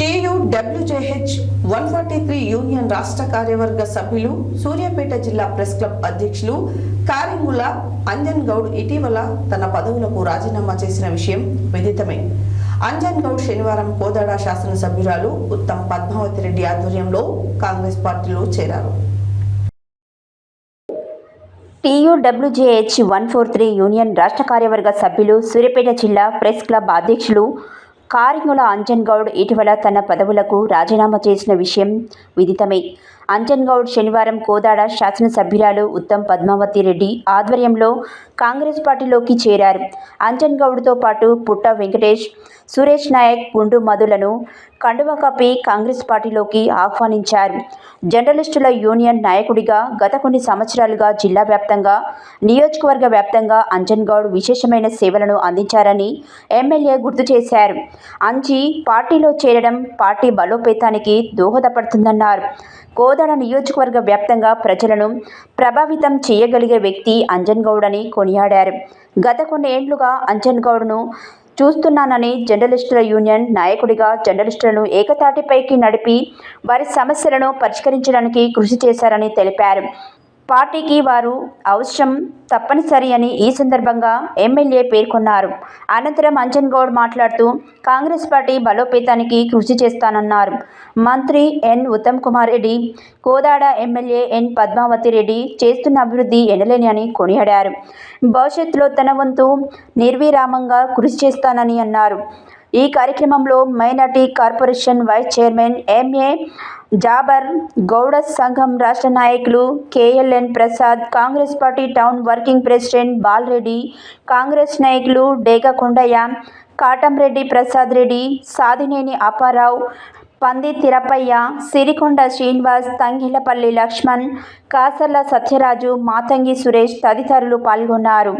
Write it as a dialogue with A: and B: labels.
A: T U W J H one forty three union రాష్ట్ర కార్యవర్గ సభ్యులు సూర్యాపేట జిల్లా ప్రెస్ క్లబ్ అధ్యక్షులు కారింగుల అంజన్ గౌడ్ ఇటీవల తన పదవులకు రాజీనామా చేసిన విషయం విదితమే. అంజన్ గౌడ్ శనివారం కోదాడ శాసనసభ్యురాలు ఉత్తమ్ పద్మావతి రెడ్డి ఆధ్వర్యంలో కాంగ్రెస్ పార్టీలో చేరారు.
B: T U W J H one four three union రాష్ట్ర కార్యవర్గ సభ్యులు సూర్యాపేట జిల్లా ప్రెస్ క్లబ్ అధ్యక్షులు కారింగుల అంజన్ గౌడ్ ఇటీవల తన పదవులకు రాజీనామా చేసిన విషయం విదితమే. అంజన్ గౌడ్ శనివారం కోదాడ శాసనసభ్యురాలు ఉత్తమ్ పద్మావతి రెడ్డి ఆధ్వర్యంలో కాంగ్రెస్ పార్టీలోకి చేరారు. అంజన్ గౌడ్తో పాటు పుట్ట వెంకటేష్ సురేష్ నాయక్ గుండు మధులను కండువ కప్పి కాంగ్రెస్ పార్టీలోకి ఆహ్వానించారు. జర్నలిస్టుల యూనియన్ నాయకుడిగా గత కొన్ని సంవత్సరాలుగా జిల్లా వ్యాప్తంగా నియోజకవర్గ వ్యాప్తంగా అంజన్ గౌడ్ విశేషమైన సేవలను అందించారని ఎమ్మెల్యే గుర్తు చేశారు. అంచి పార్టీలో చేరడం పార్టీ బలోపేతానికి దోహదపడుతుందన్నారు. కోదాడ నియోజకవర్గ వ్యాప్తంగా ప్రజలను ప్రభావితం చేయగలిగే వ్యక్తి అంజన్ గౌడ్ అని కొనియాడారు. గత కొన్ని ఏండ్లుగా అంజన్ గౌడ్ను చూస్తున్నానని జర్నలిస్టుల యూనియన్ నాయకుడిగా జర్నలిస్టులను ఏకతాటిపైకి నడిపి వారి సమస్యలను పరిష్కరించడానికి కృషి చేశారని తెలిపారు. పార్టీకి వారు అవసరం తప్పనిసరి అని ఈ సందర్భంగా ఎమ్మెల్యే పేర్కొన్నారు. అనంతరం అంజన్ గౌడ్ మాట్లాడుతూ కాంగ్రెస్ పార్టీ బలోపేతానికి కృషి చేస్తానన్నారు. మంత్రి N Uttam Kumar Reddy Kodada MLA N Padmavathi Reddy చేస్తున్న అభివృద్ధి ఎనలేని అని కొనియాడారు. భవిష్యత్తులో తన వంతు నిర్విరామంగా కృషి చేస్తానని అన్నారు. ఈ కార్యక్రమంలో minority corporation vice chairman M A Jabar Gouda సంఘం రాష్ట్ర నాయకులు K L N Prasad Congress party town working president Balareddy Congress నాయకులు డేగ కొండయ్య కాటంరెడ్డి ప్రసాద్ రెడ్డి సాదినేని అప్పారావు పంది తిరపయ్య సిరికొండ శ్రీనివాస్ తంగిలపల్లి లక్ష్మణ్ కాసర్ల సత్యరాజు మాతంగి సురేష్ తదితరులు పాల్గొన్నారు.